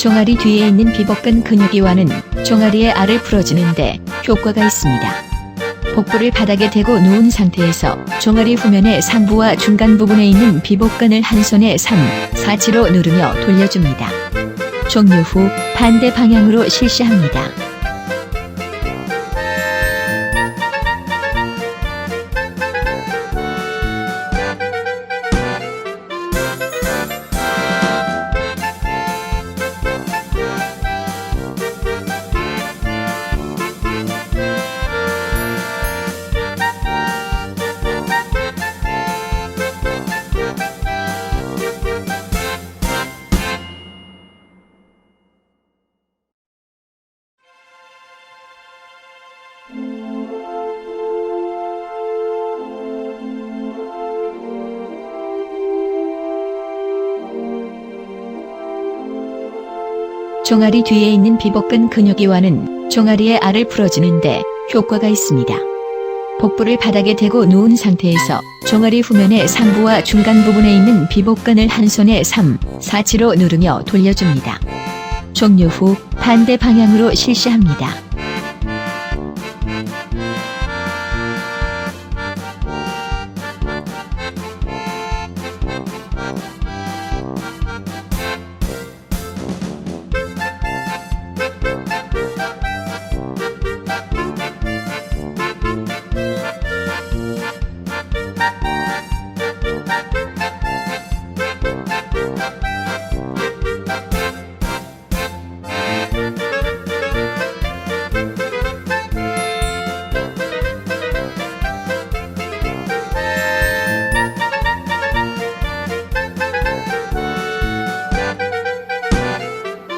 종아리 뒤에 있는 비복근 근육이와는 종아리의 알을 풀어주는데 효과가 있습니다. 복부를 바닥에 대고 누운 상태에서 종아리 후면의 상부와 중간 부분에 있는 비복근을 한 손에 3, 4치로 누르며 돌려줍니다. 종료 후 반대 방향으로 실시합니다. 종아리 뒤에 있는 비복근 근육이와는 종아리의 알을 풀어주는데 효과가 있습니다. 복부를 바닥에 대고 누운 상태에서 종아리 후면의 상부와 중간 부분에 있는 비복근을 한 손에 3, 4치로 누르며 돌려줍니다. 종료 후 반대 방향으로 실시합니다.